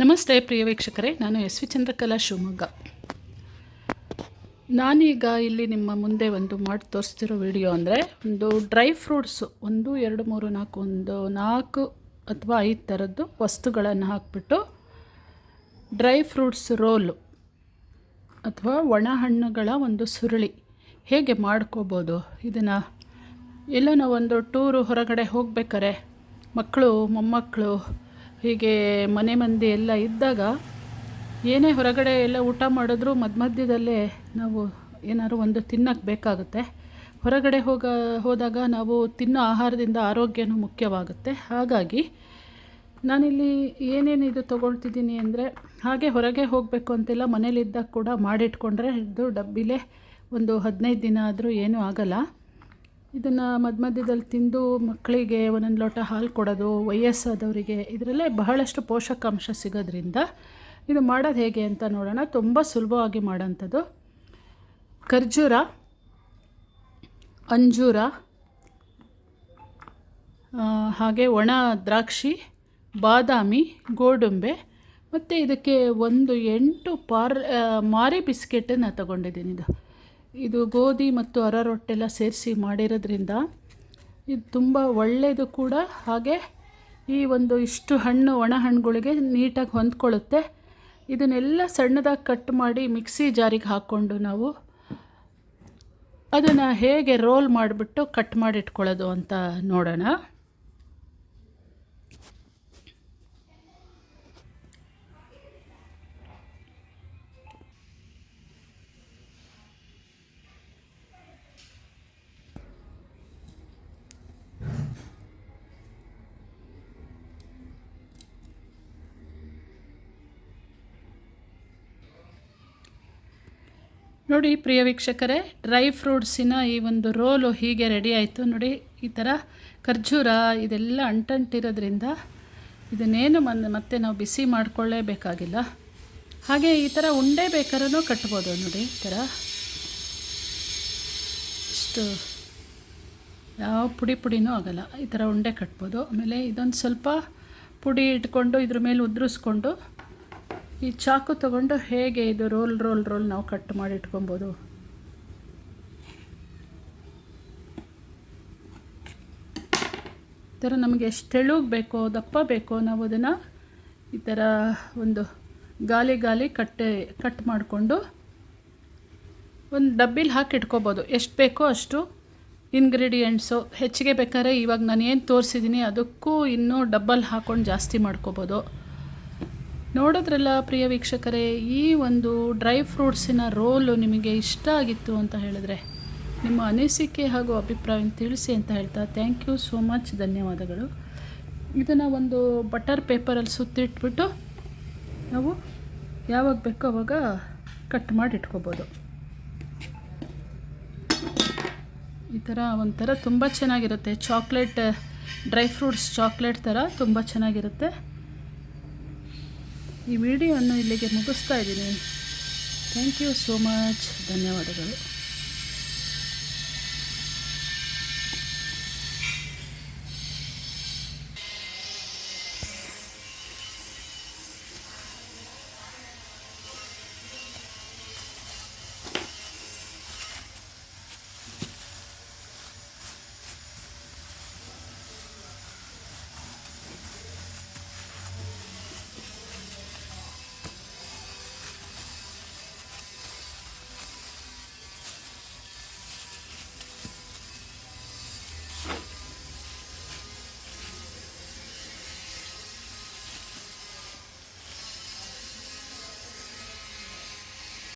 ನಮಸ್ತೆ ಪ್ರಿಯ ವೀಕ್ಷಕರೇ, ನಾನು ಎಸ್ ವಿ ಚಂದ್ರಕಲಾ ಶಿವಮೊಗ್ಗ. ನಾನೀಗ ಇಲ್ಲಿ ನಿಮ್ಮ ಮುಂದೆ ಒಂದು ಮಾಡಿ ತೋರಿಸ್ತಿರೋ ವಿಡಿಯೋ ಅಂದರೆ, ಒಂದು ಡ್ರೈ ಫ್ರೂಟ್ಸು ಒಂದು, ಎರಡು, ಮೂರು, ನಾಲ್ಕು, ಒಂದು, ನಾಲ್ಕು ಅಥವಾ ಐದು ಥರದ್ದು ವಸ್ತುಗಳನ್ನು ಹಾಕಿಬಿಟ್ಟು ಡ್ರೈ ಫ್ರೂಟ್ಸ್ ರೋಲು ಅಥವಾ ಒಣ ಹಣ್ಣುಗಳ ಒಂದು ಸುರುಳಿ ಹೇಗೆ ಮಾಡ್ಕೋಬೋದು? ಇದನ್ನು ಎಲ್ಲೋ ನಾವು ಒಂದು ಟೂರು ಹೊರಗಡೆ ಹೋಗ್ಬೇಕಾರೆ ಮಕ್ಕಳು, ಮೊಮ್ಮಕ್ಕಳು ಹೀಗೆ ಮನೆ ಮಂದಿ ಎಲ್ಲ ಇದ್ದಾಗ ಏನೇ ಹೊರಗಡೆ ಎಲ್ಲ ಊಟ ಮಾಡಿದ್ರೂ ಮಧ್ಯ ಮಧ್ಯದಲ್ಲೇ ನಾವು ಏನಾದ್ರು ಒಂದು ತಿನ್ನಕ್ಕೆ ಬೇಕಾಗುತ್ತೆ. ಹೊರಗಡೆ ಹೋಗ, ಹೋದಾಗ ನಾವು ತಿನ್ನೋ ಆಹಾರದಿಂದ ಆರೋಗ್ಯನೂ ಮುಖ್ಯವಾಗುತ್ತೆ. ಹಾಗಾಗಿ ನಾನಿಲ್ಲಿ ಏನೇನು ಇದು ತೊಗೊಳ್ತಿದ್ದೀನಿ ಅಂದರೆ ಹಾಗೆ ಹೊರಗೆ ಹೋಗಬೇಕು ಅಂತೆಲ್ಲ ಮನೇಲಿದ್ದಾಗ ಕೂಡ ಮಾಡಿಟ್ಕೊಂಡ್ರೆ ಇದು ಡಬ್ಬಿಲೇ ಒಂದು ಹದಿನೈದು ದಿನ ಆದರೂ ಏನೂ ಆಗಲ್ಲ. ಇದನ್ನು ಮಧ್ಯ ಮಧ್ಯದಲ್ಲಿ ತಿಂದು ಮಕ್ಕಳಿಗೆ ಒಂದೊಂದು ಲೋಟ ಹಾಲು ಕೊಡೋದು, ವಯಸ್ಸಾದವರಿಗೆ ಇದರಲ್ಲೇ ಬಹಳಷ್ಟು ಪೋಷಕಾಂಶ ಸಿಗೋದ್ರಿಂದ ಇದು ಮಾಡೋದು ಹೇಗೆ ಅಂತ ನೋಡೋಣ. ತುಂಬ ಸುಲಭವಾಗಿ ಮಾಡೋಂಥದ್ದು. ಖರ್ಜೂರ, ಅಂಜೂರ ಹಾಗೆ ಒಣ ದ್ರಾಕ್ಷಿ, ಬಾದಾಮಿ, ಗೋಡಂಬೆ ಮತ್ತು ಇದಕ್ಕೆ ಒಂದು ಎಂಟು ಪಾರ್ ಮಾರಿ ಬಿಸ್ಕೆಟನ್ನು ತಗೊಂಡಿದ್ದೀನಿ ಇದು. ಇದು ಗೋಧಿ ಮತ್ತು ಅರರೊಟ್ಟೆಲ್ಲ ಸೇರಿಸಿ ಮಾಡಿರೋದ್ರಿಂದ ಇದು ತುಂಬ ಒಳ್ಳೆಯದು ಕೂಡ. ಹಾಗೆ ಈ ಒಂದು ಇಷ್ಟು ಹಣ್ಣು ಒಣ ಹಣ್ಣುಗಳಿಗೆ ನೀಟಾಗಿ ಹೊಂದ್ಕೊಳ್ಳುತ್ತೆ. ಇದನ್ನೆಲ್ಲ ಸಣ್ಣದಾಗಿ ಕಟ್ ಮಾಡಿ ಮಿಕ್ಸಿ ಜಾರಿಗೆ ಹಾಕ್ಕೊಂಡು ನಾವು ಅದನ್ನು ಹೇಗೆ ರೋಲ್ ಮಾಡಿಬಿಟ್ಟು ಕಟ್ ಮಾಡಿಟ್ಕೊಳ್ಳೋದು ಅಂತ ನೋಡೋಣ. ನೋಡಿ ಪ್ರಿಯ ವೀಕ್ಷಕರೇ ಡ್ರೈ ಫ್ರೂಟ್ಸಿನ ಈ ಒಂದು ರೋಲು ಹೀಗೆ ರೆಡಿ ಆಯಿತು. ನೋಡಿ, ಈ ಥರ ಖರ್ಜೂರ ಇದೆಲ್ಲ ಅಂಟಂಟಿರೋದ್ರಿಂದ ಇದನ್ನೇನು ಮನ್, ಮತ್ತೆ ನಾವು ಬಿಸಿ ಮಾಡಿಕೊಳ್ಳೇಬೇಕಾಗಿಲ್ಲ. ಹಾಗೆ ಈ ಥರ ಉಂಡೆ ಬೇಕಾರೂ ಕಟ್ಬೋದು ನೋಡಿ, ಈ ಥರ ಇಷ್ಟು ಯಾವ ಪುಡಿ ಪುಡಿನೂ ಆಗಲ್ಲ, ಈ ಥರ ಉಂಡೆ ಕಟ್ಬೋದು. ಆಮೇಲೆ ಇದೊಂದು ಸ್ವಲ್ಪ ಪುಡಿ ಇಟ್ಕೊಂಡು ಇದ್ರ ಮೇಲೆ ಉದುರಿಸ್ಕೊಂಡು ಈ ಚಾಕು ತಗೊಂಡು ಹೇಗೆ ಇದು ರೋಲ್ ರೋಲ್ ರೋಲ್ ನಾವು ಕಟ್ ಮಾಡಿ ಇಟ್ಕೊಬೋದು? ಈ ಥರ ನಮಗೆ ಎಷ್ಟು ತೆಳುಗೆ ಬೇಕೋ, ದಪ್ಪ ಬೇಕೋ ನಾವು ಅದನ್ನು ಈ ಥರ ಒಂದು ಗಾಲಿ ಗಾಲಿ ಕಟ್ಟೆ, ಕಟ್ ಮಾಡಿಕೊಂಡು ಒಂದು ಡಬ್ಬಿಲಿ ಹಾಕಿ ಇಟ್ಕೋಬೋದು. ಎಷ್ಟು ಬೇಕೋ ಅಷ್ಟು ಇಂಗ್ರೀಡಿಯೆಂಟ್ಸು ಹೆಚ್ಚಿಗೆ ಬೇಕಾದ್ರೆ ಇವಾಗ ನಾನು ಏನು ತೋರಿಸಿದ್ದೀನಿ ಅದಕ್ಕೂ ಇನ್ನೂ ಡಬ್ಬಲ್ ಹಾಕ್ಕೊಂಡು ಜಾಸ್ತಿ ಮಾಡ್ಕೋಬೋದು. ನೋಡಿದ್ರಲ್ಲ ಪ್ರಿಯ ವೀಕ್ಷಕರೇ, ಈ ಒಂದು ಡ್ರೈ ಫ್ರೂಟ್ಸಿನ ರೋಲು ನಿಮಗೆ ಇಷ್ಟ ಆಗಿತ್ತು ಅಂತ ಹೇಳಿದ್ರೆ, ನಿಮ್ಮ ಅನಿಸಿಕೆ ಹಾಗೂ ಅಭಿಪ್ರಾಯವನ್ನು ತಿಳಿಸಿ ಅಂತ ಹೇಳ್ತಾ ಥ್ಯಾಂಕ್ ಯು ಸೋ ಮಚ್ ಧನ್ಯವಾದಗಳು. ಇದನ್ನು ಒಂದು ಬಟರ್ ಪೇಪರಲ್ಲಿ ಸುತ್ತಿಟ್ಬಿಟ್ಟು ನಾವು ಯಾವಾಗ ಬೇಕೋ ಅವಾಗ ಕಟ್ ಮಾಡಿ ಇಟ್ಕೋಬೋದು. ಈ ಥರ ಒಂಥರ ತುಂಬ ಚೆನ್ನಾಗಿರುತ್ತೆ. ಚಾಕ್ಲೇಟ್ ಡ್ರೈ ಫ್ರೂಟ್ಸ್ ಚಾಕ್ಲೇಟ್ ಥರ ತುಂಬ ಚೆನ್ನಾಗಿರುತ್ತೆ. ಈ ವಿಡಿಯೋವನ್ನು ಇಲ್ಲಿಗೆ ಮುಗಿಸ್ತಾ ಇದ್ದೀನಿ. ಥ್ಯಾಂಕ್ ಯು ಸೋ ಮಚ್ ಧನ್ಯವಾದಗಳು.